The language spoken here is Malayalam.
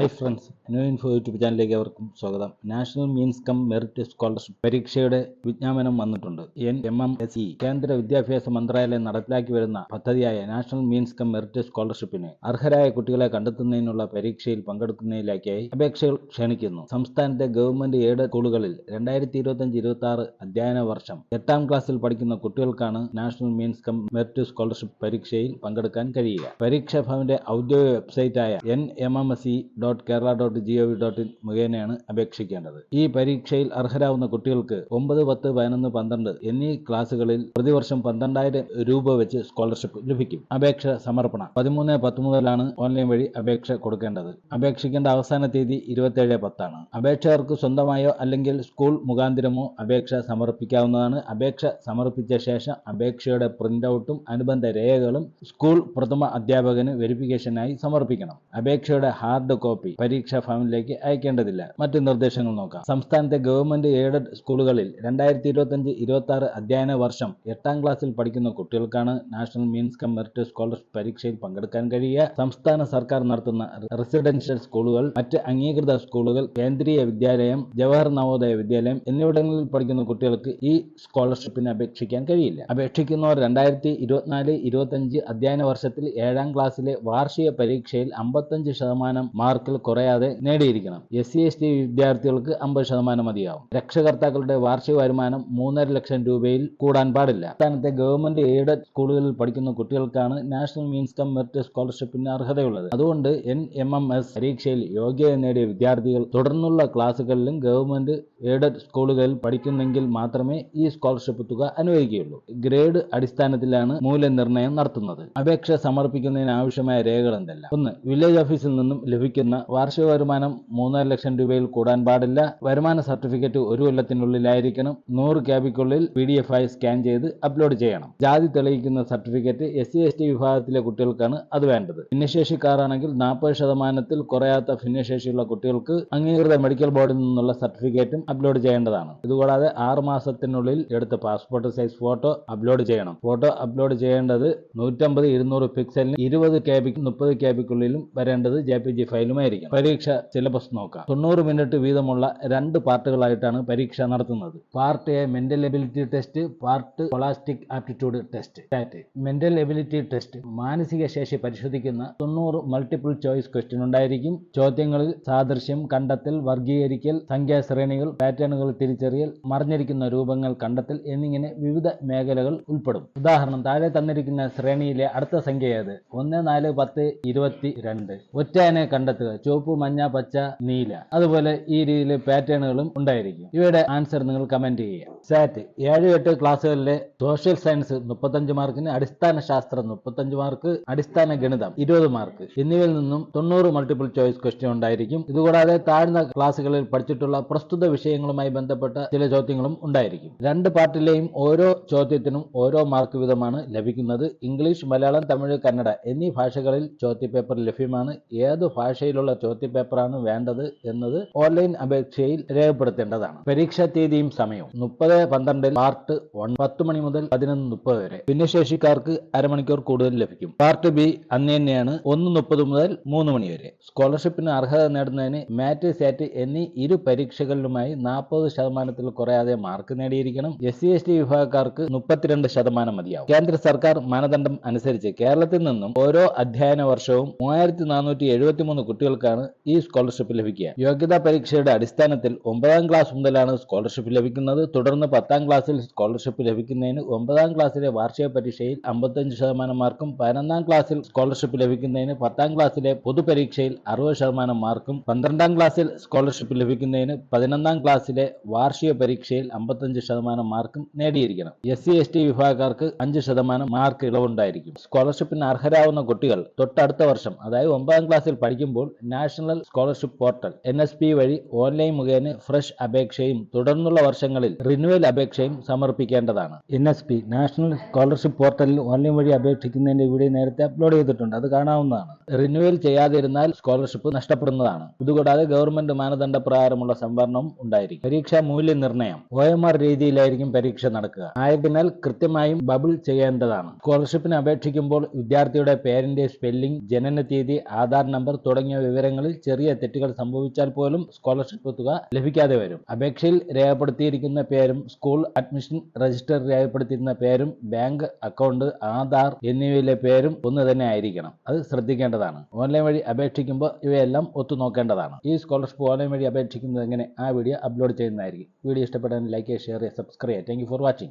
Hi friends new info YouTube ചാനലിലേക്ക് അവർക്കും സ്വാഗതം. National means cum merit scholarship പരീക്ഷയുടെ വിജ്ഞാപനം വന്നിട്ടുണ്ട്. N M M S E കേന്ദ്ര വിദ്യാഭ്യാസ മന്ത്രാലയം നടപ്പിലാക്കി വരുന്ന പദ്ധതിയായ നാഷണൽ മീൻസ് കം മെറിറ്റ് സ്കോളർഷിപ്പിന് അർഹരായ കുട്ടികളെ കണ്ടെത്തുന്നതിനുള്ള പരീക്ഷയിൽ പങ്കെടുക്കുന്നതിലേക്കായി അപേക്ഷകൾ ക്ഷണിക്കുന്നു. സംസ്ഥാനത്തെ ഗവൺമെന്റ് എയ്ഡ് സ്കൂളുകളിൽ രണ്ടായിരത്തി ഇരുപത്തഞ്ച് ഇരുപത്തി ആറ് അധ്യയന വർഷം എട്ടാം ക്ലാസ്സിൽ പഠിക്കുന്ന കുട്ടികൾക്കാണ് national means cum merit scholarship പരീക്ഷയിൽ പങ്കെടുക്കാൻ കഴിയുക. പരീക്ഷാ ഭവന്റെ ഔദ്യോഗിക വെബ്സൈറ്റായ N M M S E dot Kerala dot G O V dot in മുഖേനയാണ് അപേക്ഷിക്കേണ്ടത്. ഈ പരീക്ഷയിൽ അർഹരാവുന്ന കുട്ടികൾക്ക് ഒമ്പത് പത്ത് പതിനൊന്ന് പന്ത്രണ്ട് എന്നീ ക്ലാസുകളിൽ പ്രതിവർഷം പന്ത്രണ്ടായിരം രൂപ വെച്ച് സ്കോളർഷിപ്പ് ലഭിക്കും. അപേക്ഷ സമർപ്പണം പതിമൂന്ന് പത്ത് മുതലാണ് ഓൺലൈൻ വഴി അപേക്ഷ കൊടുക്കേണ്ടത്. അപേക്ഷിക്കേണ്ട അവസാന തീയതി ഇരുപത്തേഴ് പത്താണ്. അപേക്ഷകർക്ക് സ്വന്തമായോ അല്ലെങ്കിൽ സ്കൂൾ മുഖാന്തിരമോ അപേക്ഷ സമർപ്പിക്കാവുന്നതാണ്. അപേക്ഷ സമർപ്പിച്ച ശേഷം അപേക്ഷയുടെ പ്രിന്റ് ഔട്ടും അനുബന്ധ രേഖകളും സ്കൂൾ പ്രഥമ അധ്യാപകന് വെരിഫിക്കേഷനായി സമർപ്പിക്കണം. അപേക്ഷയുടെ ഹാർഡ് കോപ്പി പരീക്ഷാ ഫാമിലേക്ക് അയക്കേണ്ടതില്ല. മറ്റു നിർദ്ദേശങ്ങൾ നോക്കാം. സംസ്ഥാനത്തെ ഗവൺമെന്റ് എയ്ഡഡ് സ്കൂളുകളിൽ രണ്ടായിരത്തി ഇരുപത്തഞ്ച് ഇരുപത്തി ആറ് അധ്യയന വർഷം എട്ടാം ക്ലാസ്സിൽ പഠിക്കുന്ന കുട്ടികൾക്കാണ് national means cum merit scholarship പരീക്ഷയിൽ പങ്കെടുക്കാൻ കഴിയുക. സംസ്ഥാന സർക്കാർ നടത്തുന്ന റെസിഡൻഷ്യൽ സ്കൂളുകൾ മറ്റ് അംഗീകൃത സ്കൂളുകൾ കേന്ദ്രീയ വിദ്യാലയം ജവഹർ നവോദയ വിദ്യാലയം എന്നിവിടങ്ങളിൽ പഠിക്കുന്ന കുട്ടികൾക്ക് ഈ സ്കോളർഷിപ്പിന് അപേക്ഷിക്കാൻ കഴിയില്ല. അപേക്ഷിക്കുന്നവർ രണ്ടായിരത്തി ഇരുപത്തിനാല് ഇരുപത്തഞ്ച് അധ്യയന വർഷത്തിൽ ഏഴാം ക്ലാസ്സിലെ വാർഷിക പരീക്ഷയിൽ അമ്പത്തഞ്ച് ശതമാനം മാർക്കിൽ കുറയാതെ നേടിയിരിക്കണം. എസ് സി എസ് ടി വിദ്യാർത്ഥികൾക്ക് അമ്പത് ശതമാനം മതിയാവും. രക്ഷകർത്താക്കളുടെ വാർഷിക വരുമാനം മൂന്നര ലക്ഷം രൂപയിൽ കൂടാൻ പാടില്ല. സംസ്ഥാനത്തെ ഗവൺമെന്റ് എയ്ഡഡ് സ്കൂളുകളിൽ പഠിക്കുന്ന കുട്ടികൾക്കാണ് നാഷണൽ മീൻസ് കം മെറിറ്റ് സ്കോളർഷിപ്പിന് അർഹതയുള്ളത്. അതുകൊണ്ട് എൻ എം എം എസ് പരീക്ഷയിൽ യോഗ്യത നേടിയ വിദ്യാർത്ഥികൾ തുടർന്നുള്ള ക്ലാസുകളിലും ഗവൺമെന്റ് എയ്ഡഡ് സ്കൂളുകളിൽ പഠിക്കുന്നെങ്കിൽ മാത്രമേ ഈ സ്കോളർഷിപ്പ് തുക അനുവദിക്കുകയുള്ളൂ. ഗ്രേഡ് അടിസ്ഥാനത്തിലാണ് മൂല്യനിർണയം നടത്തുന്നത്. അപേക്ഷ സമർപ്പിക്കുന്നതിന് ആവശ്യമായ രേഖകൾ എന്തെല്ലാം? ഒന്ന് വില്ലേജ് ഓഫീസിൽ നിന്നും ലഭിക്കുന്ന വാർഷിക വരുമാനം മൂന്നര ലക്ഷം രൂപയിൽ കൂടാൻ പാടില്ല. വരുമാന സർട്ടിഫിക്കറ്റ് ഒരു കൊല്ലത്തിനുള്ളിലായിരിക്കണം. നൂറ് ക്യാബിക്കുള്ളിൽ പി ഡി എഫ് ആയി സ്കാൻ ചെയ്ത് അപ്ലോഡ് ചെയ്യണം. ജാതി തെളിയിക്കുന്ന certificate S C S T വിഭാഗത്തിലെ കുട്ടികൾക്കാണ് അത് വേണ്ടത്. ഭിന്നശേഷിക്കാരാണെങ്കിൽ നാൽപ്പത് ശതമാനത്തിൽ കുറയാത്ത ഭിന്നശേഷിയുള്ള കുട്ടികൾക്ക് അംഗീകൃത മെഡിക്കൽ ബോർഡിൽ നിന്നുള്ള സർട്ടിഫിക്കറ്റും അപ്ലോഡ് ചെയ്യേണ്ടതാണ്. ഇതുകൂടാതെ ആറ് മാസത്തിനുള്ളിൽ എടുത്ത പാസ്പോർട്ട് സൈസ് ഫോട്ടോ അപ്ലോഡ് ചെയ്യണം. ഫോട്ടോ അപ്ലോഡ് ചെയ്യേണ്ടത് നൂറ്റമ്പത് ഇരുന്നൂറ് പിക്സലിന് ഇരുപത് ക്യാബിക്ക് മുപ്പത് ക്യാബിക്കുള്ളിലും വരേണ്ടത് ജെ പി ജി ഫയലുമായിരിക്കും പരീക്ഷ സിലബസ് നോക്കാം. തൊണ്ണൂറ് മിനിറ്റ് വീതമുള്ള രണ്ട് പാർട്ടുകളായിട്ടാണ് പരീക്ഷ നടത്തുന്നത്. Part A mental ability test part scholastic aptitude test mental ability test മാനസിക ശേഷി പരിശോധിക്കുന്ന തൊണ്ണൂറ് മൾട്ടിപ്പിൾ ചോയ്സ് ക്വസ്റ്റ്യൻ ഉണ്ടായിരിക്കും. ചോദ്യങ്ങളിൽ സാദൃശ്യം കണ്ടെത്തൽ വർഗീകരിക്കൽ സംഖ്യാശ്രേണികൾ പാറ്റേണുകൾ തിരിച്ചറിയൽ മറിഞ്ഞിരിക്കുന്ന രൂപങ്ങൾ കണ്ടെത്തൽ എന്നിങ്ങനെ വിവിധ മേഖലകൾ ഉൾപ്പെടും. ഉദാഹരണം താഴെ തന്നിരിക്കുന്ന ശ്രേണിയിലെ അടുത്ത സംഖ്യ ഏത്? ഒന്ന് നാല് പത്ത് ഇരുപത്തി രണ്ട്. ഒറ്റയാനെ കണ്ടെത്തുക. ചുവപ്പ് മഞ്ഞ പച്ച നീല. അതുപോലെ ഈ രീതിയിൽ പാറ്റേണുകളും ഉണ്ടായിരിക്കും. ഇവയുടെ ആൻസർ നിങ്ങൾ കമന്റ് ചെയ്യുക. സാറ്റ് ഏഴ് എട്ട് ക്ലാസ്സുകളിലെ സോഷ്യൽ സയൻസ് മുപ്പത്തഞ്ച് മാർക്കിന് അടിസ്ഥാന ശാസ്ത്രം മുപ്പത്തഞ്ച് മാർക്ക് അടിസ്ഥാന ഗണിതം ഇരുപത് മാർക്ക് എന്നിവയിൽ നിന്നും തൊണ്ണൂറ് മൾട്ടിപ്പിൾ ചോയ്സ് ക്വസ്റ്റ്യൻ ഉണ്ടായിരിക്കും. ഇതുകൂടാതെ താഴ്ന്ന ക്ലാസ്സുകളിൽ പഠിച്ചിട്ടുള്ള പ്രസ്തുത വിഷയങ്ങളുമായി ബന്ധപ്പെട്ട ചില ചോദ്യങ്ങളും ഉണ്ടായിരിക്കും. രണ്ട് പാർട്ടിലെയും ഓരോ ചോദ്യത്തിനും ഓരോ മാർക്ക് വീതമാണ് ലഭിക്കുന്നത്. ഇംഗ്ലീഷ് മലയാളം തമിഴ് കന്നഡ എന്നീ ഭാഷകളിൽ ചോദ്യപേപ്പർ ലഭ്യമാണ്. ഏത് ഭാഷയിലുള്ള ചോദ്യപേപ്പറാണ് വേണ്ടത് എന്നത് ഓൺലൈൻ അപേക്ഷയിൽ രേഖപ്പെടുത്തേണ്ടതാണ്. പരീക്ഷാ തീയതിയും സമയവും മുപ്പത് പന്ത്രണ്ടിൽ പാർട്ട് വൺ പത്ത് മണി മുതൽ പതിനൊന്ന് മുപ്പത് വരെ. ഭിന്നശേഷിക്കാർക്ക് അരമണിക്കൂർ കൂടുതൽ ലഭിക്കും. പാർട്ട് ബി അന്ന് തന്നെയാണ് ഒന്ന് മുപ്പത് മുതൽ മൂന്ന് മണി വരെ. സ്കോളർഷിപ്പിന് അർഹത നേടുന്നതിന് മാറ്റ് സാറ്റ് എന്നീ ഇരു പരീക്ഷകളിലുമായി നാൽപ്പത് ശതമാനത്തിൽ കുറയാതെ മാർക്ക് നേടിയിരിക്കണം. എസ് സി എസ് ടി വിഭാഗക്കാർക്ക് മുപ്പത്തിരണ്ട് ശതമാനം മതിയാവും. കേന്ദ്ര സർക്കാർ മാനദണ്ഡം അനുസരിച്ച് കേരളത്തിൽ നിന്നും ഓരോ അധ്യയന വർഷവും മൂവായിരത്തി നാനൂറ്റി എഴുപത്തി മൂന്ന് കുട്ടികൾക്കാണ് ഈ സ്കോളർഷിപ്പ് ലഭിക്കുക. യോഗ്യതാ പരീക്ഷയുടെ അടിസ്ഥാനത്തിൽ ഒമ്പതാം ക്ലാസ് മുതലാണ് സ്കോളർഷിപ്പ് ലഭിക്കുന്നത്. തുടർന്ന് പത്താം ക്ലാസ്സിൽ സ്കോളർഷിപ്പ് ലഭിക്കുന്നതിന് ഒമ്പതാം ക്ലാസ്സിലെ വാർഷിക പരീക്ഷയിൽ അമ്പത്തഞ്ച് ശതമാനം മാർക്കും പതിനൊന്നാം ക്ലാസ്സിൽ സ്കോളർഷിപ്പ് ലഭിക്കുന്നതിന് പത്താം ക്ലാസ്സിലെ പൊതുപരീക്ഷയിൽ അറുപത് ശതമാനം മാർക്കും പന്ത്രണ്ടാം ക്ലാസ്സിൽ സ്കോളർഷിപ്പ് ലഭിക്കുന്നതിന് പതിനൊന്നാം ക്ലാസ്സിലെ വാർഷിക പരീക്ഷയിൽ അമ്പത്തഞ്ച് ശതമാനം മാർക്കും നേടിയിരിക്കണം. എസ് സി എസ് ടി വിഭാഗക്കാർക്ക് അഞ്ച് ശതമാനം മാർക്ക് ഇളവുണ്ടായിരിക്കും. സ്കോളർഷിപ്പിന് അർഹരാകുന്ന കുട്ടികൾ തൊട്ടടുത്ത വർഷം അതായത് ഒമ്പതാം ക്ലാസ്സിൽ പഠിക്കുമ്പോൾ national scholarship portal N S P വഴി ഓൺലൈൻ മുഖേന ഫ്രഷ് അപേക്ഷയും തുടർന്നുള്ള വർഷങ്ങളിൽ റിന്യൂവൽ അപേക്ഷയും സമർപ്പിക്കേണ്ടതാണ്. N S P national scholarship പോർട്ടലിൽ ഓൺലൈൻ വഴി അപേക്ഷിക്കുന്നതിന്റെ വീഡിയോ നേരത്തെ അപ്ലോഡ് ചെയ്തിട്ടുണ്ട്. അത് കാണാവുന്നതാണ്. റിന്യൂവൽ ചെയ്യാതിരുന്നാൽ സ്കോളർഷിപ്പ് നഷ്ടപ്പെടുന്നതാണ്. ഇതുകൂടാതെ ഗവൺമെന്റ് മാനദണ്ഡ പ്രകാരമുള്ള സംവരണവും ഉണ്ടായിരിക്കും. പരീക്ഷാ മൂല്യനിർണയം ഒ എം ആർ രീതിയിലായിരിക്കും പരീക്ഷ നടക്കുക. ആയതിനാൽ കൃത്യമായും ബബിൾ ചെയ്യേണ്ടതാണ്. സ്കോളർഷിപ്പിന് അപേക്ഷിക്കുമ്പോൾ വിദ്യാർത്ഥിയുടെ പേരിന്റെ സ്പെല്ലിംഗ് ജനന തീയതി ആധാർ നമ്പർ തുടങ്ങിയവ വിവരങ്ങളിൽ ചെറിയ തെറ്റുകൾ സംഭവിച്ചാൽ പോലും സ്കോളർഷിപ്പ് തുക ലഭിക്കാതെ വരും. അപേക്ഷയിൽ രേഖപ്പെടുത്തിയിരിക്കുന്ന പേരും സ്കൂൾ അഡ്മിഷൻ രജിസ്റ്റർ രേഖപ്പെടുത്തിയിരുന്ന പേരും ബാങ്ക് അക്കൗണ്ട് ആധാർ എന്നിവയിലെ പേരും ഒന്ന് തന്നെ ആയിരിക്കണം. അത് ശ്രദ്ധിക്കേണ്ടതാണ്. ഓൺലൈൻ വഴി അപേക്ഷിക്കുമ്പോൾ ഇവയെല്ലാം ഒത്തു നോക്കേണ്ടതാണ്. ഈ സ്കോളർഷിപ്പ് ഓൺലൈൻ വഴി അപേക്ഷിക്കുന്നത് എങ്ങനെ? ആ വീഡിയോ അപ്ലോഡ് ചെയ്യുന്നതായിരിക്കും. വീഡിയോ ഇഷ്ടപ്പെട്ടാൽ like share subscribe thank for watching